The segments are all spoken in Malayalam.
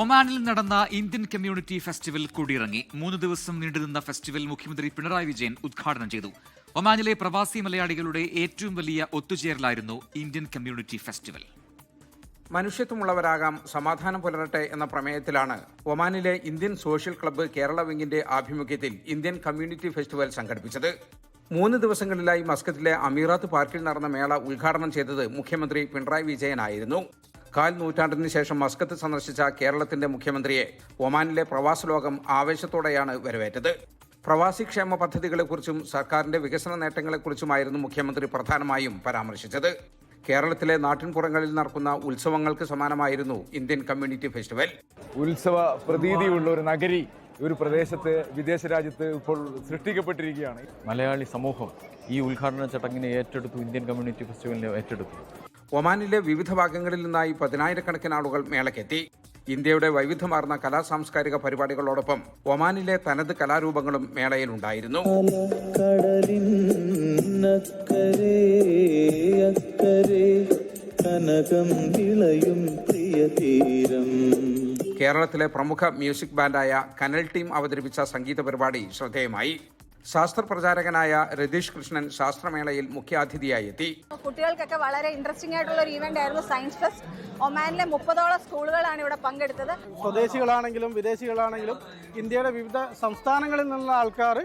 ഒമാനിൽ നടന്ന ഇന്ത്യൻ കമ്മ്യൂണിറ്റി ഫെസ്റ്റിവൽ കൊടിയിറങ്ങി. മൂന്ന് ദിവസം നീണ്ടുനിന്ന ഫെസ്റ്റിവൽ മുഖ്യമന്ത്രി പിണറായി വിജയൻ ഉദ്ഘാടനം ചെയ്തു. ഒമാനിലെ പ്രവാസി മലയാളികളുടെ ഏറ്റവും വലിയ ഒത്തുചേരലായിരുന്നു ഇന്ത്യൻ കമ്മ്യൂണിറ്റി ഫെസ്റ്റിവൽ. മനുഷ്യത്വമുള്ളവരാകാം സമാധാനം പുലരട്ടെ എന്ന പ്രമേയത്തിലാണ് ഒമാനിലെ ഇന്ത്യൻ സോഷ്യൽ ക്ലബ്ബ് കേരള വിങ്ങിന്റെ ആഭിമുഖ്യത്തിൽ ഇന്ത്യൻ കമ്മ്യൂണിറ്റി ഫെസ്റ്റിവൽ സംഘടിപ്പിച്ചത്. മൂന്ന് ദിവസങ്ങളിലായി മസ്കത്തിലെ അമീറാത്ത് പാർക്കിൽ നടന്ന മേള ഉദ്ഘാടനം ചെയ്തത് മുഖ്യമന്ത്രി പിണറായി വിജയനായിരുന്നു. കാൽ നൂറ്റാണ്ടിന് ശേഷം മസ്കത്ത് സന്ദർശിച്ച കേരളത്തിന്റെ മുഖ്യമന്ത്രിയെ ഒമാനിലെ പ്രവാസ ലോകം ആവേശത്തോടെയാണ് വരവേറ്റത്. പ്രവാസി ക്ഷേമ പദ്ധതികളെക്കുറിച്ചും സർക്കാരിന്റെ വികസന നേട്ടങ്ങളെക്കുറിച്ചുമായിരുന്നു മുഖ്യമന്ത്രി പ്രധാനമായും പരാമർശിച്ചത്. കേരളത്തിലെ നാട്ടിൻപുറങ്ങളിൽ നടക്കുന്ന ഉത്സവങ്ങൾക്ക് സമാനമായിരുന്നു ഇന്ത്യൻ കമ്മ്യൂണിറ്റി ഫെസ്റ്റിവൽ. ഉത്സവ പ്രതീതിയുള്ള ഒരു നഗരി ഒരു പ്രദേശത്ത് വിദേശ രാജ്യത്ത് ഇപ്പോൾ സൃഷ്ടിക്കപ്പെട്ടിരിക്കുകയാണ്. മലയാളി സമൂഹം ഈ ഉദ്ഘാടന ചടങ്ങിനെ ഏറ്റെടുത്തു ഇന്ത്യൻ കമ്മ്യൂണിറ്റി ഫെസ്റ്റിവലിനെ ഏറ്റെടുത്തു. ഒമാനിലെ വിവിധ ഭാഗങ്ങളിൽ നിന്നായി പതിനായിരക്കണക്കിന് ആളുകൾ മേളയ്ക്കെത്തി. ഇന്ത്യയുടെ വൈവിധ്യമാർന്ന കലാ സാംസ്കാരിക പരിപാടികളോടൊപ്പം ഒമാനിലെ തനത് കലാരൂപങ്ങളും മേളയിലുണ്ടായിരുന്നു. കേരളത്തിലെ പ്രമുഖ മ്യൂസിക് ബാൻഡായ കനൽ ടീം അവതരിപ്പിച്ച സംഗീത പരിപാടി ശ്രദ്ധേയമായി. ശാസ്ത്ര പ്രചാരകനായ രതീഷ് കൃഷ്ണൻ ശാസ്ത്രമേളയിൽ മുഖ്യാതിഥിയായി എത്തി കുട്ടികൾക്കൊക്കെ വളരെ ഇൻട്രസ്റ്റിംഗ് ആയിട്ടുള്ള ഒരു ഇവന്റ് ആയിരുന്നു സയൻസ് ഫെസ്റ്റ് ഒമാനിലെ മുപ്പതോളം സ്കൂളുകളാണ് ഇവിടെ പങ്കെടുത്തത്. സ്വദേശികളാണെങ്കിലും വിദേശികളാണെങ്കിലും ഇന്ത്യയുടെ വിവിധ സംസ്ഥാനങ്ങളിൽ നിന്നുള്ള ആൾക്കാർ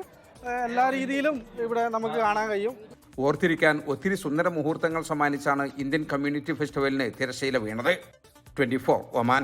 എല്ലാ രീതിയിലും ഇവിടെ നമുക്ക് കാണാൻ കഴിയും. ഓർത്തിരിക്കാൻ ഒത്തിരി സുന്ദര മുഹൂർത്തങ്ങൾ സമ്മാനിച്ചാണ് ഇന്ത്യൻ കമ്മ്യൂണിറ്റി ഫെസ്റ്റിവലിന് തിരശ്ശീല വീണത്. Twenty four Oman.